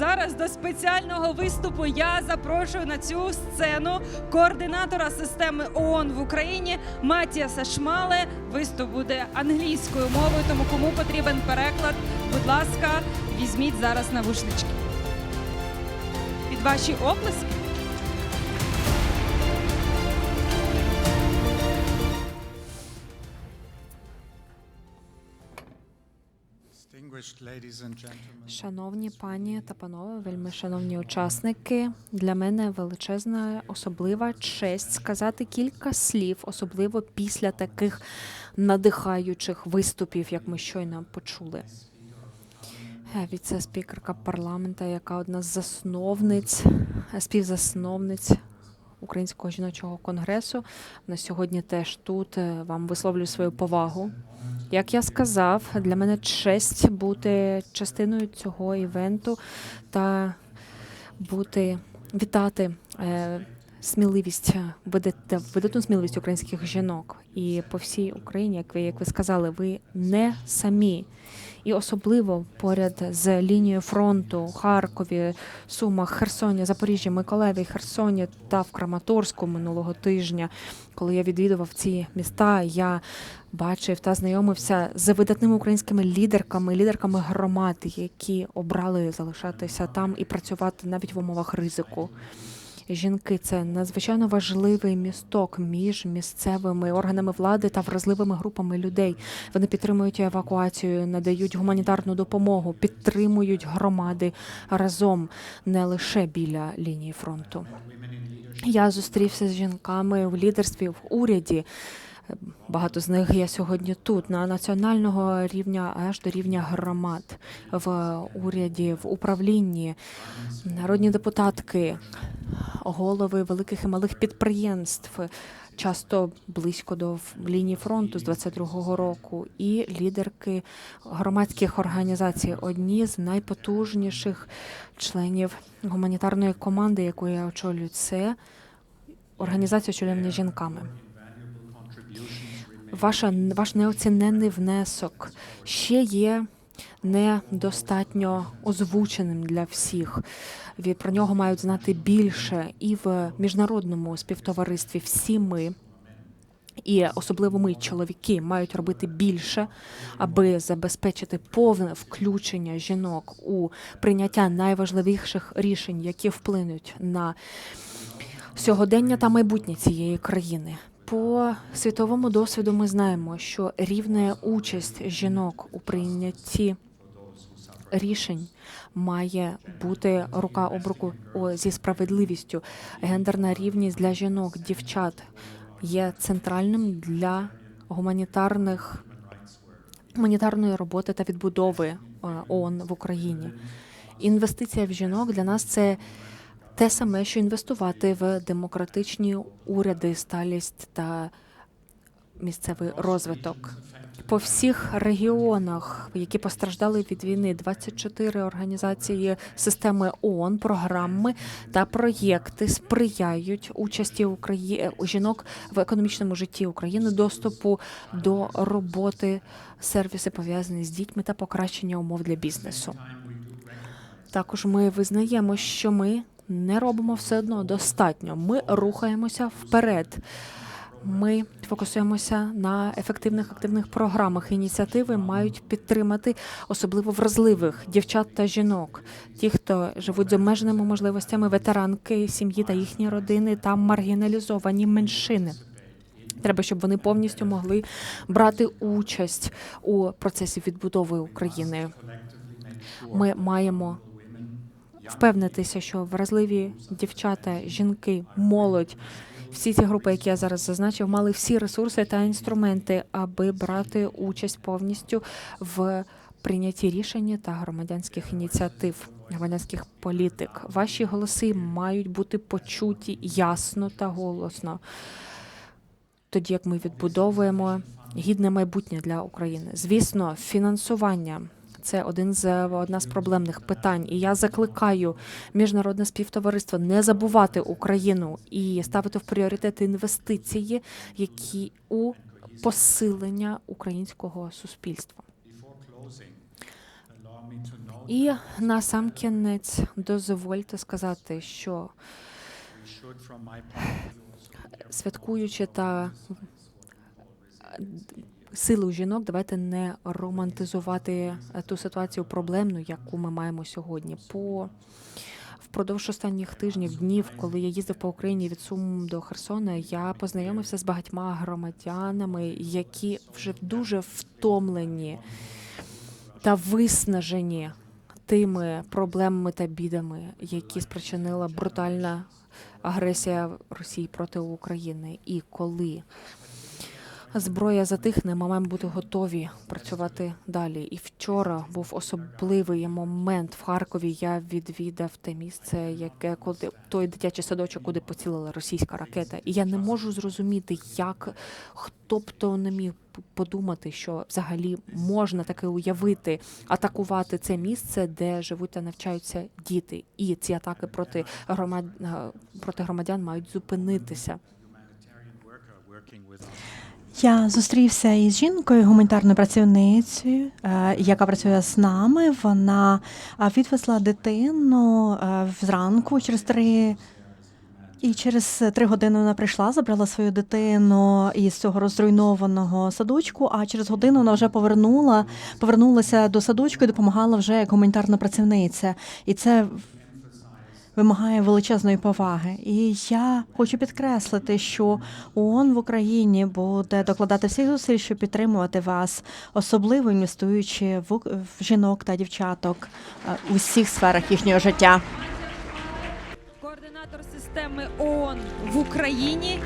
зараз до спеціального виступу я запрошую на цю сцену координатора системи ООН в Україні Матіаса Шмале. Виступ буде англійською мовою, тому кому потрібен переклад, будь ласка, візьміть зараз навушнички. Під ваші оплески. Шановні пані та панове, вельми шановні учасники, для мене величезна особлива честь сказати кілька слів, особливо після таких надихаючих виступів, як ми щойно почули. Е, Віце-спікерка парламента, яка одна з засновниць, е, співзасновниць Українського жіночого конгресу. На сьогодні теж тут е, вам висловлюю свою повагу. Як я сказав, для мене честь бути частиною цього івенту та бути вітати е, сміливість, видати, видатну сміливість українських жінок. І по всій Україні, як ви, як ви сказали, ви не самі. І особливо поряд з лінією фронту Харкові, Сумах, Херсоні, Запоріжжі, Миколаєві, Херсоні та в Краматорську минулого тижня, коли я відвідував ці міста, я бачив та знайомився з видатними українськими лідерками, лідерками громад, які обрали залишатися там і працювати навіть в умовах ризику. Жінки це надзвичайно важливий місток між місцевими органами влади та вразливими групами людей. Вони підтримують евакуацію, надають гуманітарну допомогу, підтримують громади разом не лише біля лінії фронту. Я зустрівся з жінками в лідерстві в уряді. Багато з них є сьогодні тут, на національного рівня аж до рівня громад в уряді, в управлінні, народні депутатки, голови великих і малих підприємств, часто близько до лінії фронту з 22-го року, і лідерки громадських організацій, одні з найпотужніших членів гуманітарної команди, яку я очолюю, це організація очолювання жінками. Ваша ваш неоціненний внесок ще є недостатньо озвученим для всіх. Про нього мають знати більше і в міжнародному співтоваристві. Всі ми. І особливо ми, чоловіки, мають робити більше, аби забезпечити повне включення жінок у прийняття найважливіших рішень, які вплинуть на сьогодення та майбутнє цієї країни. По світовому досвіду ми знаємо, що рівна участь жінок у прийнятті рішень має бути рука об руку зі справедливістю. Гендерна рівність для жінок, дівчат є центральним для гуманітарних гуманітарної роботи та відбудови е, ООН в Україні. Інвестиція в жінок для нас це те саме, що інвестувати в демократичні уряди, сталість та місцевий розвиток. По всіх регіонах, які постраждали від війни, 24 організації системи ООН, програми та проєкти сприяють участі Украї... жінок в економічному житті України, доступу до роботи, сервіси пов'язані з дітьми та покращення умов для бізнесу. Також ми визнаємо, що ми не робимо все одно достатньо. Ми рухаємося вперед. Ми фокусуємося на ефективних активних програмах. Ініціативи мають підтримати особливо вразливих дівчат та жінок, ті, хто живуть з обмеженими можливостями, ветеранки, сім'ї та їхні родини та маргіналізовані меншини. Треба, щоб вони повністю могли брати участь у процесі відбудови України. Ми маємо впевнитися, що вразливі дівчата, жінки, молодь, всі ці групи, які я зараз зазначив, мали всі ресурси та інструменти, аби брати участь повністю в прийнятті рішення та громадянських ініціатив, громадянських політик. Ваші голоси мають бути почуті ясно та голосно. Тоді як ми відбудовуємо гідне майбутнє для України, звісно, фінансування це один з одна з проблемних питань. І я закликаю міжнародне співтовариство не забувати Україну і ставити в пріоритет інвестиції, які у посилення українського суспільства. before closing, allow me to note І насамкінець дозвольте сказати, що We should, силу жінок, давайте не романтизувати е, ту ситуацію проблемну, яку ми маємо сьогодні. По впродовж останніх тижнів, днів, коли я їздив по Україні від Сум до Херсона, я познайомився з багатьма громадянами, які вже дуже втомлені та виснажені тими проблемами та бідами, які спричинила брутальна агресія Росії проти України. І коли зброя затихне, ми маємо бути готові працювати далі. І вчора був особливий момент в Харкові. Я відвідав те місце, яке коли той дитячий садочок, куди поцілила російська ракета. І я не можу зрозуміти, як хто б то не міг подумати, що взагалі можна таке уявити, атакувати це місце, де живуть та навчаються діти. І ці атаки проти громад е, проти громадян мають зупинитися. Я зустрівся із жінкою, гуманітарною працівницею, е, яка працює з нами. Вона е, відвезла дитину е, зранку через три. І через три години вона прийшла, забрала свою дитину із цього розруйнованого садочку. А через годину вона вже повернула, повернулася до садочку і допомагала вже як гуманітарна працівниця. І це вимагає величезної поваги. І я хочу підкреслити, що ООН в Україні буде докладати всіх зусиль, щоб підтримувати вас, особливо інвестуючи в, жінок та дівчаток е, у всіх сферах їхнього життя. координатор системи ООН в Україні.